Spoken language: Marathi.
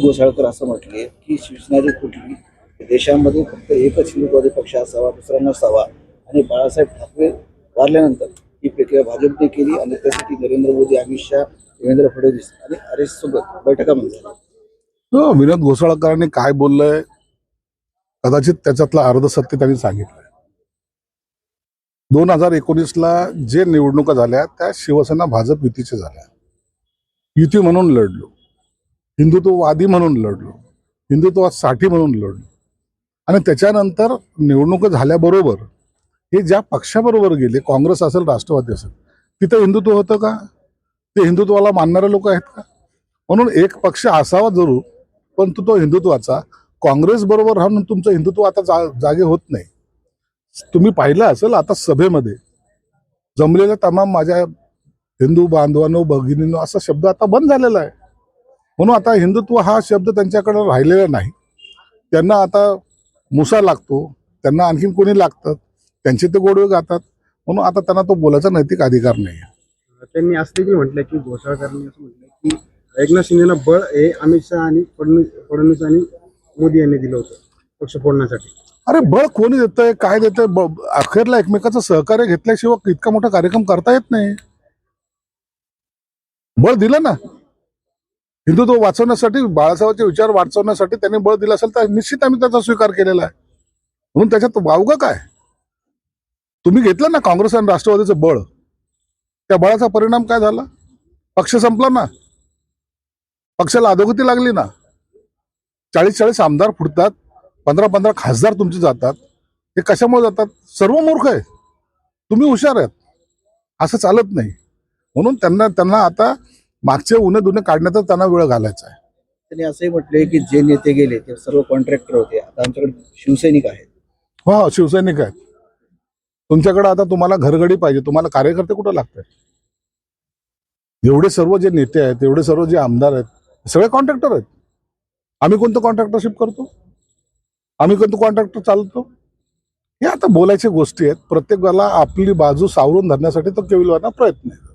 घोसाळकर असं म्हटले की शिवसेना जी कुठली देशामध्ये फक्त एकच हिंदुत्ववादी पक्ष असावा दुसरा नसावा आणि बाळासाहेब ठाकरे वारल्यानंतर ही प्रक्रिया भाजपने केली आणि त्यासाठी नरेंद्र मोदी अमित शहा देवेंद्र फडणवीस आणि आर सोबत बैठका म्हणजे विनोद घोसाळकरांनी काय बोललंय? कदाचित त्याच्यातलं अर्ध सत्य त्यांनी सांगितलंय. दोन हजार एकोणीसला जे निवडणुका झाल्या त्या शिवसेना भाजप युतीच्या झाल्या. युती म्हणून लढलो. हिंदुत्ववादी म्हणून लढलो. हिंदुत्वासाठी म्हणून लढलो. आणि त्याच्यानंतर निवडणुका झाल्याबरोबर हे ज्या पक्षाबरोबर गेले काँग्रेस असेल राष्ट्रवादी असेल तिथं हिंदुत्व होतं का? ते हिंदुत्वाला मानणारे लोक आहेत का? म्हणून एक पक्ष असावा जरूर पण तो तो हिंदुत्वाचा. काँग्रेस बरोबर राहून तुमचं हिंदुत्व आता जा, जागे होत नाही. तुम्ही पाहिलं असेल आता सभेमध्ये जमलेल्या तमाम माझ्या हिंदू बांधवांनो भगिनींनो असा शब्द आता बंद झालेला आहे. म्हणून आता हिंदुत्व हा शब्द त्यांच्याकडे राहिलेला नाही. त्यांना आता मुसा लागतो त्यांना आणखीन कोणी लागतात त्यांचे ते गोडवे गातात. म्हणून आता त्यांना तो बोलायचा नैतिक अधिकार नाही. त्यांनी असं देखील म्हटलं की घोसाळकरांनी असं म्हटलं की एकनाथ शिंदेना बळ हे अमित शहा आणि फडणवीस फडणवीस आणि मोदी यांनी दिलं होतं पक्ष फोडण्यासाठी. अरे बळ कोणी देतंय काय देतंय? अखेरला एकमेकाचं सहकार्य घेतल्याशिवाय इतका मोठा कार्यक्रम करता येत नाही. बळ दिलं ना. हिंदुत्व वाचवण्यासाठी बाळासाहेबांचे विचार वाचवण्यासाठी त्यांनी बळ दिलं असेल तर निश्चित आम्ही त्याचा स्वीकार केलेला आहे. म्हणून त्याच्यात वावगं काय? तुम्ही घेतलं ना काँग्रेस आणि राष्ट्रवादीचं बळ. त्या बळाचा परिणाम काय झाला? पक्ष संपला ना. पक्षाला अधोगती लागली ना. चाळीस चाळीस आमदार फुटतात पंधरा पंधरा खासदार तुमचे जातात. हे कशामुळे जातात? सर्व मूर्ख आहेत. तुम्ही हुशार आहेत. असं चालत नाही. म्हणून त्यांना त्यांना आता मागचे उन्हे दुने काढण्यातच त्यांना वेळ घालायचा आहे. त्यांनी असंही म्हटले की जे नेते गेले ते सर्व कॉन्ट्रॅक्टर होते. आता आमच्याकडे शिवसैनिक आहेत. हो हो, शिवसैनिक आहेत. तुमच्याकडे आता तुम्हाला घरगडी पाहिजे. तुम्हाला कार्यकर्ते कुठं लागतात? एवढे सर्व जे नेते आहेत एवढे सर्व जे आमदार आहेत सगळे कॉन्ट्रॅक्टर आहेत. आम्ही कोणतं कॉन्ट्रॅक्टरशिप करतो? आम्ही कोणतं कॉन्ट्रॅक्टर चालवतो? हे आता बोलायच्या गोष्टी आहेत. प्रत्येकाला आपली बाजू सावरून धरण्यासाठी तो केविलवाना प्रयत्न आहे.